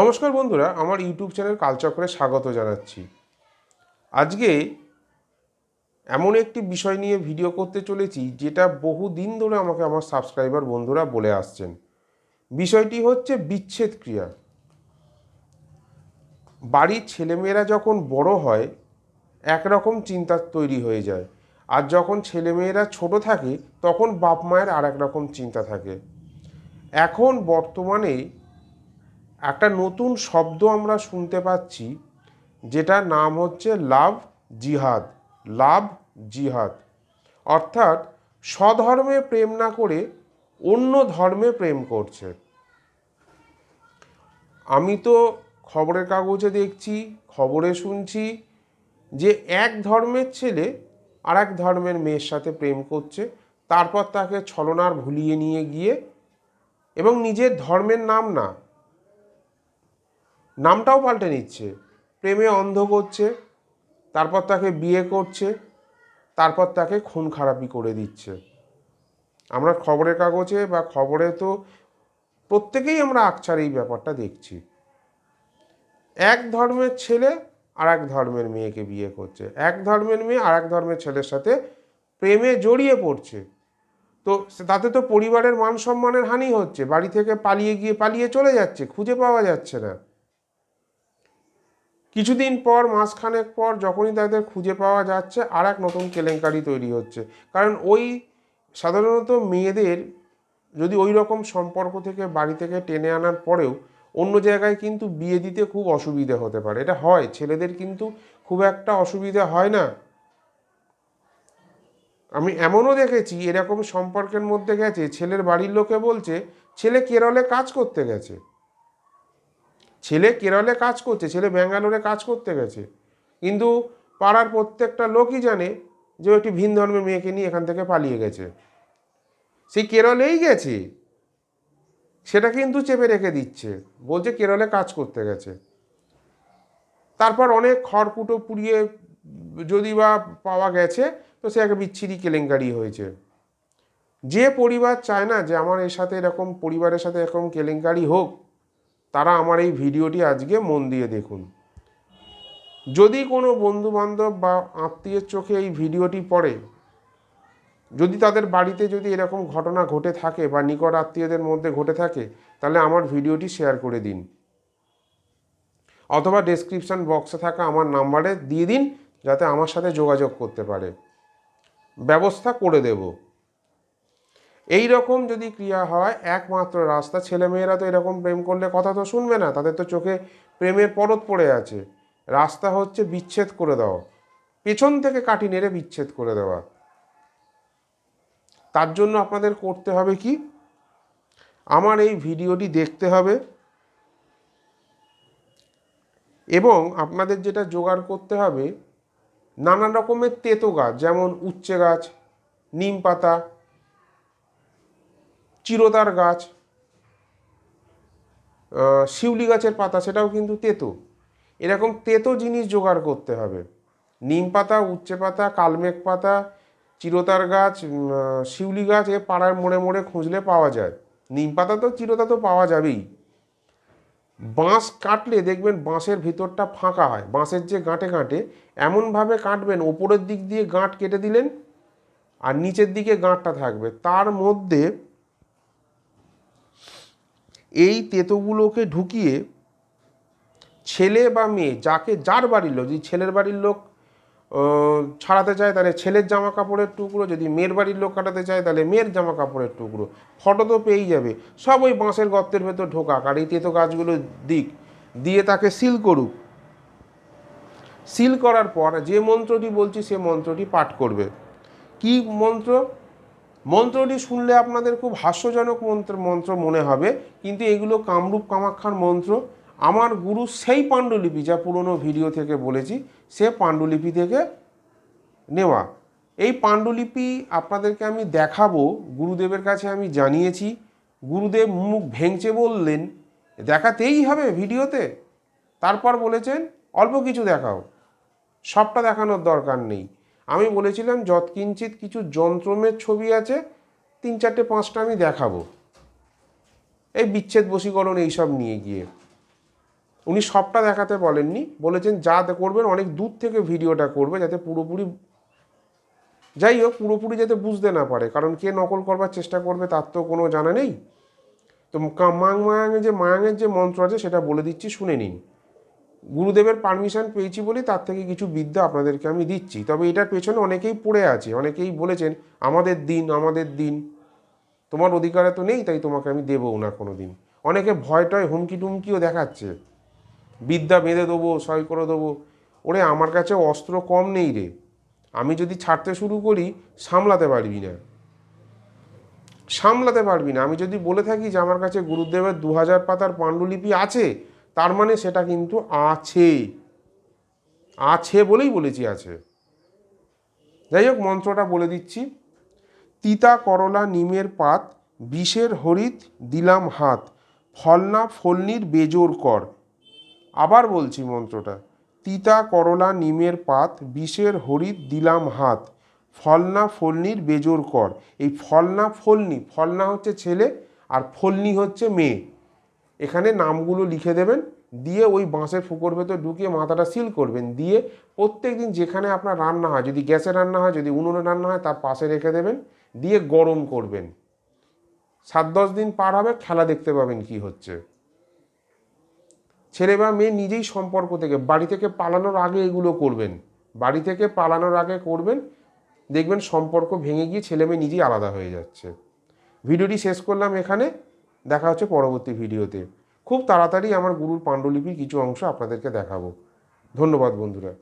নমস্কার বন্ধুরা, আমার ইউটিউব চ্যানেল কালচক্রে স্বাগত জানাচ্ছি। আজকে এমন একটি বিষয় নিয়ে ভিডিও করতে চলেছি, যেটা বহু দিন ধরে আমাকে আমার সাবস্ক্রাইবার বন্ধুরা বলে আসছেন। বিষয়টি হচ্ছে বিচ্ছেদ ক্রিয়া। বাড়ির ছেলেমেয়েরা যখন বড় হয়, একরকম চিন্তা তৈরি হয়ে যায়। আর যখন ছেলেমেয়েরা ছোট থাকে, তখন বাপ মায়ের আর এক রকম চিন্তা থাকে। এখন বর্তমানে একটা নতুন শব্দ আমরা শুনতে পাচ্ছি, যেটার নাম হচ্ছে লাভ জিহাদ লাভ জিহাদ। অর্থাৎ স্বধর্মে প্রেম না করে অন্য ধর্মে প্রেম করছে। আমি তো খবরের কাগজে দেখছি, খবরে শুনছি যে এক ধর্মের ছেলে আর এক ধর্মের মেয়ের সাথে প্রেম করছে, তারপর তাকে ছলনার ভুলিয়ে নিয়ে গিয়ে এবং নিজের ধর্মের নাম না নামটাও পাল্টে নিচ্ছে। প্রেমে অন্ধ করছে, তারপর তাকে বিয়ে করছে, তারপর তাকে খুন খারাপি করে দিচ্ছে। আমরা খবরের কাগজে বা খবরে তো প্রত্যেকেই আমরা আকছার এই ব্যাপারটা দেখছি। এক ধর্মের ছেলে আর এক ধর্মের মেয়েকে বিয়ে করছে। এক ধর্মের মেয়ে আর এক ধর্মের ছেলের সাথে প্রেমে জড়িয়ে পড়ছে। তো তাতে তো পরিবারের মান সম্মানের হানি হচ্ছে। বাড়ি থেকে পালিয়ে গিয়ে পালিয়ে চলে যাচ্ছে, খুঁজে পাওয়া যাচ্ছে না। কিছুদিন পর, মাসখানেক পর যখনই তাদের খুঁজে পাওয়া যাচ্ছে আর এক নতুন কেলেঙ্কারি তৈরি হচ্ছে। কারণ ওই সাধারণত মেয়েদের যদি ওই রকম সম্পর্ক থেকে বাড়ি থেকে টেনে আনার পরেও অন্য জায়গায় কিন্তু বিয়ে দিতে খুব অসুবিধে হতে পারে। এটা হয়, ছেলেদের কিন্তু খুব একটা অসুবিধা হয় না। আমি এমনও দেখেছি, এরকম সম্পর্কের মধ্যে গেছে, ছেলের বাড়ির লোকে বলছে, ছেলে কেরলে কাজ করতে গেছে। ছেলে কেরলে কাজ করছে, ছেলে ব্যাঙ্গালোরে কাজ করতে গেছে। কিন্তু পাড়ার প্রত্যেকটা লোকই জানে যে একটি ভিন ধর্মের মেয়েকে নিয়ে এখান থেকে পালিয়ে গেছে। সেই কেরলেই গেছে। সেটা কিন্তু চেপে রেখে দিচ্ছে। বলছে কেরলে কাজ করতে গেছে। তারপর অনেক খড়কুটো পুড়িয়ে যদি বা পাওয়া গেছে, তো সে একটা বিচ্ছিরি কেলেঙ্কারি হয়েছে। যে পরিবার চায় না যে আমার এর সাথে এরকম, পরিবারের সাথে এরকম কেলেঙ্কারি হোক তারা আমার এই ভিডিওটি আজকে মন দিয়ে দেখুন। যদি কোনো বন্ধু বান্ধব বা আত্মীয়ের চোখে এই ভিডিওটি পড়ে, যদি তাদের বাড়িতে যদি এরকম ঘটনা ঘটে থাকে বা নিকট আত্মীয়দের মধ্যে ঘটে থাকে, তাহলে আমার ভিডিওটি শেয়ার করে দিন। অথবা ডেসক্রিপশন বক্সে থাকা আমার নাম্বারে দিয়ে দিন, যাতে আমার সাথে যোগাযোগ করতে পারে। ব্যবস্থা করে দেব। এই রকম যদি ক্রিয়া হয়, একমাত্র রাস্তা, ছেলেমেয়েরা তো এরকম প্রেম করলে কথা তো শুনবে না, তাদের তো চোখে প্রেমের পরত পড়ে আছে। রাস্তা হচ্ছে বিচ্ছেদ করে দেওয়া। পেছন থেকে কাটি নেড়ে বিচ্ছেদ করে দেওয়া। তার জন্য আপনাদের করতে হবে কি? আমার এই ভিডিওটি দেখতে হবে। এবং আপনাদের যেটা জোগাড় করতে হবে নানা রকমের তেতো গাছ, যেমন উচ্ছে গাছ, নিম পাতা চিরতার গাছ শিউলি গাছের পাতা, সেটাও কিন্তু তেতো। এরকম তেতো জিনিস জোগাড় করতে হবে। নিম পাতা, উচ্ছে পাতা, কালমেঘ পাতা, চিরতার গাছ শিউলি গাছ এ পাড়ার মোড়ে মোড়ে খুঁজলে পাওয়া যায়। নিম পাতা তো চিরতা তো পাওয়া যাবেই। বাঁশ কাটলে দেখবেন বাঁশের ভিতরটা ফাঁকা হয়। বাঁশের যে গাঁটে গাঁটে, এমনভাবে কাটবেন, ওপরের দিক দিয়ে গাঁট কেটে দিলেন আর নিচের দিকে গাঁটটা থাকবে। তার মধ্যে এই তেতোগুলোকে ঢুকিয়ে ছেলে বা মেয়ে, যাকে যার বাড়ির লোক, যদি ছেলের বাড়ির লোক ছাড়াতে চায়, তাহলে ছেলের জামা কাপড়ের টুকরো, যদি মেয়ের বাড়ির লোক কাটাতে চায়, তাহলে মেয়ের জামা কাপড়ের টুকরো। ফটো তো পেয়েই যাবে। সব ওই বাঁশের গর্তের ভেতর ঢোকাক। আর এই তেতো গাছগুলো দিক, দিয়ে তাকে সিল করুক। সিল করার পর যে মন্ত্রটি বলছি, সে মন্ত্রটি পাঠ করবে। কি মন্ত্র? মন্ত্রটি শুনলে আপনাদের খুব হাস্যজনক মন্ত্র মন্ত্র মনে হবে, কিন্তু এগুলো কামরূপ কামাক্ষার মন্ত্র। আমার গুরু সেই পাণ্ডুলিপি, যা পুরনো ভিডিও থেকে বলেছি, সে পাণ্ডুলিপি থেকে নেওয়া। এই পাণ্ডুলিপি আপনাদেরকে আমি দেখাবো, গুরুদেবের কাছে আমি জানিয়েছি। গুরুদেব মুখ ভেঙচে বললেন, দেখাতেই হবে ভিডিওতে? তারপর বলেছেন, অল্প কিছু দেখাও। সবটা দেখানোর দরকার নেই। আমি বলেছিলাম যৎকিঞ্চিত কিছু যন্ত্রমের ছবি আছে, তিন চারটে পাঁচটা আমি দেখাবো। এই বিচ্ছেদ বশীকরণ এইসব নিয়ে গিয়ে। উনি সবটা দেখাতে বলেননি। বলেছেন, যা করবেন, অনেক দূর থেকে ভিডিওটা করবে যাতে পুরোপুরি যাই হোক, পুরোপুরি যাতে বুঝতে না পারে, কারণ কে নকল করবার চেষ্টা করবে তার তো কোনো জানা নেই। তো মাং মায়াঙে যে মায়াঙের যে মন্ত্র আছে, সেটা বলে দিচ্ছি, শুনে নিন। গুরুদেবের পারমিশন পেয়েছি বলে তার থেকে কিছু বিদ্যা আপনাদেরকে আমি দিচ্ছি। তবে এটার পেছনে অনেকেই পড়ে আছে, অনেকেই বলেছেন, আমাদের দিন আমাদের দিন। তোমার অধিকারে তো নেই, তাই তোমাকে আমি দেবও না কোনো দিন অনেকে ভয় টয় হুমকি টুমকিও দেখাচ্ছে। বিদ্যা বেঁধে দেবো সয় করে দেবো। ওরে, আমার কাছে অস্ত্র কম নেই রে। আমি যদি ছাড়তে শুরু করি, সামলাতে পারবি না। সামলাতে পারবি না। আমি যদি বলে থাকি যে, আমার কাছে গুরুদেবের দু হাজার পাতার পাণ্ডুলিপি আছে তার মানে সেটা কিন্তু আছে। আছে বলেই বলেছি আছে। যাই হোক, মন্ত্রটা বলে দিচ্ছি। তিতা করলা নিমের পাত, বিষের হরিত দিলাম হাত, ফলনা ফলনির বেজোর কর। আবার বলছি মন্ত্রটা, তিতা করলা নিমের পাত, বিষের হরিত দিলাম হাত, ফলনা ফলনির বেজোর কর। এই ফলনা ফলনি, ফলনা হচ্ছে ছেলে আর ফলনি হচ্ছে মেয়ে। এখানে নামগুলো লিখে দেবেন, দিয়ে ওই বাঁশের ফুকোর ভেতর ঢুকিয়ে মাথাটা সিল করবেন, দিয়ে প্রত্যেক দিন যেখানে আপনার রান্না হয়, যদি গ্যাসে রান্না হয়, যদি উনুনে রান্না হয়, তার পাশে রেখে দেবেন, দিয়ে গরম করবেন। সাত দশ দিন পার হবে, খেলা দেখতে পাবেন কি হচ্ছে। ছেলে বা মেয়ে নিজেই সম্পর্ক থেকে, বাড়ি থেকে পালানোর আগে এগুলো করবেন। বাড়ি থেকে পালানোর আগে করবেন, দেখবেন সম্পর্ক ভেঙে গিয়ে ছেলে মেয়ে নিজেই আলাদা হয়ে যাচ্ছে। ভিডিওটি শেষ করলাম এখানে। দেখা হচ্ছে পরবর্তী ভিডিওতে। খুব তাড়াতাড়ি আমার গুরুর পাণ্ডুলিপির কিছু অংশ আপনাদেরকে দেখাবো। ধন্যবাদ বন্ধুরা।